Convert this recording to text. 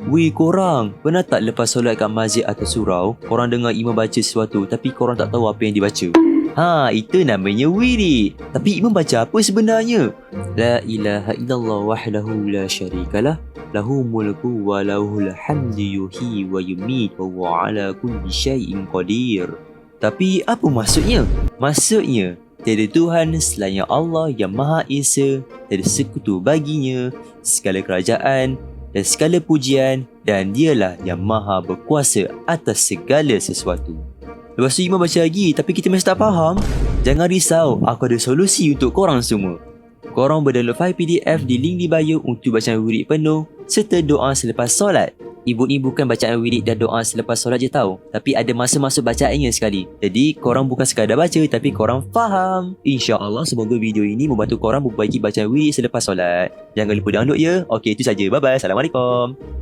Weh korang, pernah tak lepas solat kat masjid atau surau, korang dengar imam baca sesuatu tapi korang tak tahu apa yang dibaca? Ha, itu namanya wirid. Tapi imam baca apa sebenarnya? La ilaha illallah wahdahu la syarikalah. Lahu mulku wa lahul hamdu yuhi wa yumit wa huwa ala kulli syai'in qadir. Tapi apa maksudnya? Maksudnya, tiada Tuhan selain Allah yang Maha Esa, tiada sekutu baginya, segala kerajaan dan segala pujian dan dialah yang maha berkuasa atas segala sesuatu. Lepas tu Imam baca lagi tapi kita masih tak faham. Jangan risau, aku ada solusi untuk korang semua. Korang berdownload file PDF di link di bio untuk bacaan wirid penuh serta doa selepas solat. Ibu ni bukan bacaan wirid dan doa selepas solat je tau. Tapi ada masa-masa bacaannya sekali. Jadi korang bukan sekadar baca tapi korang faham. InsyaAllah semoga video ini membantu korang memperbaiki bacaan wirid selepas solat. Jangan lupa download ya. Okey itu saja. Bye-bye. Assalamualaikum.